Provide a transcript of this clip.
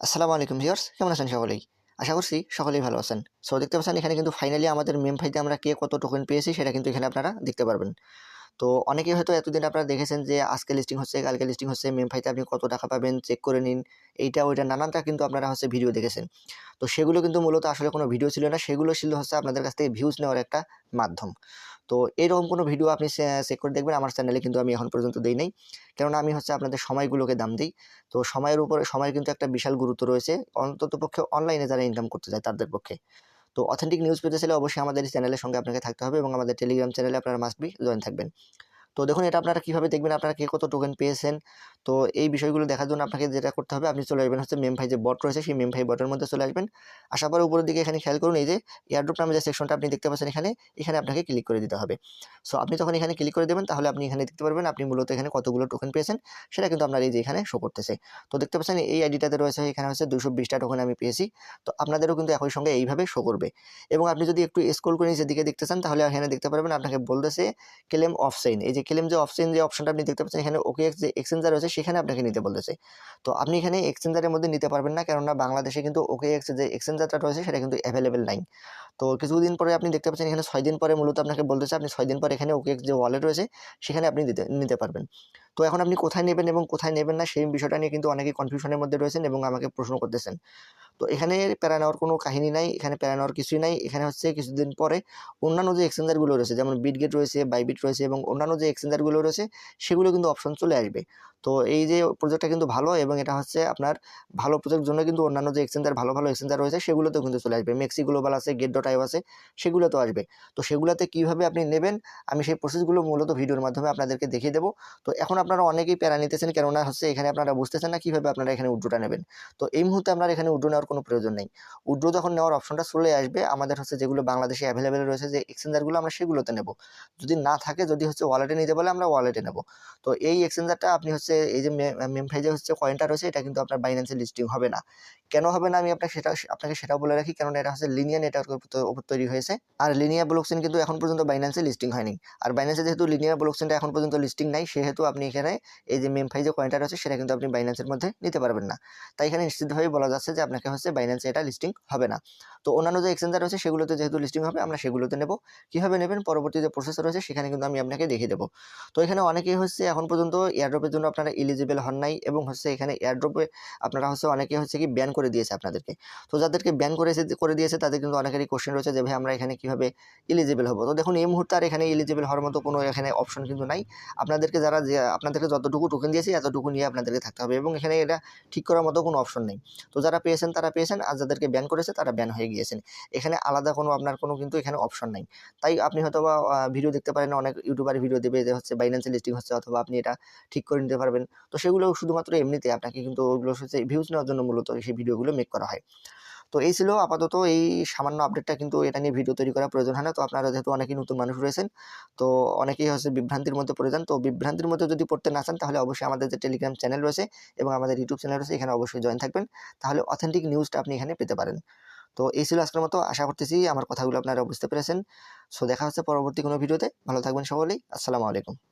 আসসালামু আলাইকুম ভিউয়ার্স, কেমন আছেন সকলেই? আশা করছি সকলেই ভালো আছেন। সো দেখতে পাচ্ছেন এখানে কিন্তু ফাইনালি আমাদের মেম ফাইতে আমরা কে কত টোকেন পেয়েছি সেটা কিন্তু এখানে আপনারা দেখতে পারবেন। তো অনেকেই হয়তো এতদিন আপনারা দেখেছেন যে, আজকে লিস্টিং হচ্ছে, কালকে লিস্টিং হচ্ছে মেম ফাইতে আপনি কত টাকা পাবেন চেক করে নিন। এইটা, ওইটা নানানটা কিন্তু আপনারা হচ্ছে ভিডিও দেখেছেন। তো সেগুলো কিন্তু মূলত আসলে কোনো ভিডিও ছিল না। সেগুলো ছিল হচ্ছে আপনাদের কাছ থেকে ভিউজ নেওয়ার একটা মাধ্যম। তো এরকম কোনো ভিডিও আপনি চেক করে দেখবেন। আমার চ্যানেলে কিন্তু আমি এখন পর্যন্ত দিই নাই। কেননা আমি হচ্ছে আপনাদের সময়গুলোকে দাম দিই। তো সময়ের উপরে সময়ের কিন্তু একটা বিশাল গুরুত্ব রয়েছে। অন্তত পক্ষে অনলাইনে যারা ইনকাম করতে চায়, তাদের পক্ষে। তো অথেন্টিক নিউজ পেতে চাইলে অবশ্যই আমাদের চ্যানেলের সঙ্গে আপনাকে থাকতে হবে এবং আমাদের টেলিগ্রাম চ্যানেলে আপনারা মাস্ট বি জয়েন থাকবেন। তো দেখুন, এটা আপনারা কীভাবে দেখবেন? আপনারা কে কত টোকেন পেয়েছেন? তো এই বিষয়গুলো দেখার জন্য আপনাকে যেটা করতে হবে, আপনি চলে আসবেন হচ্ছে মেম ফাই যে বট রয়েছে, সেই মেম ফাই বটের মধ্যে চলে আসবেন। আসার পরে উপরের দিকে এখানে খেয়াল করুন, এই যে এয়ারড্রপ নামে যে সেকশনটা আপনি দেখতে পাচ্ছেন এখানে এখানে আপনাকে ক্লিক করে দিতে হবে। সো আপনি তখন এখানে ক্লিক করে দেবেন, তাহলে আপনি এখানে দেখতে পারবেন, আপনি মূলত এখানে কতগুলো টোকেন পেয়েছেন, সেটা কিন্তু আপনার এই যে এখানে শো করতেছে। তো দেখতে পাচ্ছেন, এই আইডিটাতে রয়েছে এখানে হচ্ছে দুশো বিশটা টোকেন আমি পেয়েছি। তো আপনাদেরও কিন্তু একই সঙ্গে এইভাবে শো করবে। এবং আপনি যদি একটু স্ক্রল করে নিচের দিকে দেখতে চান, তাহলে এখানে দেখতে পারবেন, আপনাকে বলতেছে ক্লেম অফসাইন এই যে ক্লেম যে অফসাইন যে অপশনটা আপনি দেখতে পাচ্ছেন, এখানে ওকে যে এক্সচেঞ্জার রয়েছে, সেখানে আপনাকে নিতে বলতেছে। তো আপনি এখানে এক্সচেঞ্জারের মধ্যে নিতে পারবেন না, কেননা বাংলাদেশে কিন্তু ওকে এক্স যে এক্সচেঞ্জারটা রয়েছে, সেটা কিন্তু অ্যাভেলেবেল নাই। তো কিছুদিন পরে আপনি দেখতে পাচ্ছেন, এখানে ছয় দিন পরে মূলত আপনাকে বলতেছে, আপনি ছয় দিন পরে এখানে ওকে যে ওয়ালেট রয়েছে, সেখানে আপনি দিতে, নিতে পারবেন। তো এখন আপনি কোথায় নেবেন এবং কোথায় নেবেন না, সেই বিষয়টা নিয়ে কিন্তু অনেকেই কনফিউশনের মধ্যে রয়েছেন এবং আমাকে প্রশ্ন করতেছেন। তো এখানে প্যারা নেওয়ার কোনো কাহিনী নাই, এখানে প্যারা নেওয়ার কিছুই নাই। এখানে হচ্ছে কিছুদিন পরে অন্যান্য যে এক্সচেঞ্জারগুলো রয়েছে, যেমন বিটগেট রয়েছে বাইবিট রয়েছে এবং অন্যান্য যে এক্সচেঞ্জারগুলো রয়েছে, সেগুলো কিন্তু অপশন চলে আসবে। তো এই যে প্রজেক্টটা কিন্তু ভালো এবং এটা হচ্ছে আপনার ভালো প্রজেক্ট জন্য কিন্তু অন্যান্য যে এক্সচেঞ্জার, ভালো ভালো এক্সচেঞ্জার রয়েছে, সেগুলোতেও কিন্তু চলে আসবে। মেক্সি গ্লোবাল আছে গেট ডট আইও আছে, সেগুলোতেও আসবে। তো সেগুলোতে কীভাবে আপনি নেবেন, আমি সেই প্রসেসগুলো মূলত ভিডিওর মাধ্যমে আপনাদেরকে দেখিয়ে দেবো। তো এখন আপনারা অনেকেই প্যারা নিতেছেন, কেননা হচ্ছে এখানে আপনারা বুঝতেছেন না কীভাবে আপনারা এখানে উড্রোটা নেবেন। তো এই মুহূর্তে আপনার এখানে উড্রো নেওয়ার কোনো প্রয়োজন নেই। উড্রো যখন নেওয়ার অপশনটা চলে আসবে, আমাদের হচ্ছে যেগুলো বাংলাদেশে অ্যাভেলেবেল রয়েছে যে এক্সচেঞ্জারগুলো আমরা সেগুলোতে নেব। যদি না থাকে, যদি হচ্ছে ওয়ালেটে নিতে বলে, আমরা ওয়ালেটে নেব। তো এই এক্সচেঞ্জারটা আপনি হচ্ছে এই যে মেমফাইজে হচ্ছে কয়েনটা রয়েছে, এটা কিন্তু আপনার বাইন্যান্সে লিস্টিং হবে না। কেন হবে না? আমি আপনাকে সেটা, আপনাকে সেটাও বলে রাখি কারণ এটা হচ্ছে লিনিয়া নেটওয়ার্কের উপর তৈরি হয়েছে। আর লিনিয়া ব্লকচেন কিন্তু এখন পর্যন্ত বাইন্যান্সে লিস্টিং হয়নি। আর বাইন্যান্সে যেহেতু লিনিয়া ব্লকচেনটা এখন পর্যন্ত লিস্টিং নাই, সেহেতু আপনি এখানে এই যে মেমফাই যে কয়েনটা রয়েছে, সেটা কিন্তু আপনি বাইন্যান্সের মধ্যে নিতে পারবেন না। তাই এখানে নিশ্চিতভাবে বলা যাচ্ছে যে আপনাকে হচ্ছে বাইন্যান্সে এটা লিস্টিং হবে না। তো অন্যান্য যে এক্সচেঞ্জার রয়েছে সেগুলোতে যেহেতু লিস্টিং হবে, আমরা সেগুলোতে নেব। কীভাবে নেবেন? পরবর্তী যে প্রসেস রয়েছে, সেখানে কিন্তু আমি আপনাকে দেখিয়ে দেবো। তো এখানে অনেকেই হচ্ছে এখন পর্যন্ত এয়ারড্রপের জন্য আপনারা এলিজিবল হন নাই এবং হচ্ছে এখানে এয়ারড্রপে আপনারা হচ্ছে অনেকে হচ্ছে কি ব্যান করে দিয়েছে আপনাদেরকে। তো যাদেরকে ব্যান করে করে দিয়েছে, তাদের কিন্তু অনেকেরই কোশ্চেন রয়েছে যে, ভাই, আমরা এখানে কীভাবে এলিজিবল হব? তো দেখুন, এই মুহূর্তে আর এখানে এলিজিবল হওয়ার মতো কোনো এখানে অপশন কিন্তু নাই। আপনাদেরকে যারা আপনাদেরকে যতটুকু টোকেন দিয়েছে, এতটুকু নিয়ে আপনাদেরকে থাকতে হবে এবং এখানে এটা ঠিক করার মতো কোনো অপশন নেই। তো যারা পেয়েছেন, তারা পেয়েছেন আর যাদেরকে ব্যান করেছে তারা ব্যান হয়ে গিয়েছেন। এখানে আলাদা কোনো আপনার কোনো কিন্তু এখানে অপশন নাই। তাই আপনি হয়তো বা ভিডিও দেখতে পারেন, অনেক ইউটিউবার ভিডিও দেবে যে হচ্ছে বাইন্যান্সে লিস্টিং হচ্ছে অথবা আপনি এটা ঠিক করে নিতে পারবেন। তো সেগুলো শুধুমাত্র এমনিতে আপনাকে কিন্তু ওগুলো হচ্ছে ভিউজ নেওয়ার জন্য মূলত সেই ভিডিওগুলো মেক করা হয়। তো এই ছিল আপাতত এই সামান্য আপডেটটা কিন্তু এটা নিয়ে ভিডিও তৈরি করা প্রয়োজন হয় না। তো আপনারা যেহেতু অনেকেই নতুন মানুষ রয়েছেন, তো অনেকেই হচ্ছে বিভ্রান্তির মধ্যে পড়ে যান। তো বিভ্রান্তির মধ্যে যদি পড়তে না চান, তাহলে অবশ্যই আমাদের যে টেলিগ্রাম চ্যানেল রয়েছে এবং আমাদের ইউটিউব চ্যানেল রয়েছে, এখানে অবশ্যই জয়েন থাকবেন। তাহলে অথেন্টিক নিউজটা আপনি এখানে পেতে পারেন। তো এই ছিল আজকের মতো। আশা করতেছি আমার কথাগুলো আপনারা বুঝতে পেরেছেন। সো দেখা হচ্ছে পরবর্তী কোনো ভিডিওতে ভালো থাকবেন সকলেই। আসসালামু আলাইকুম।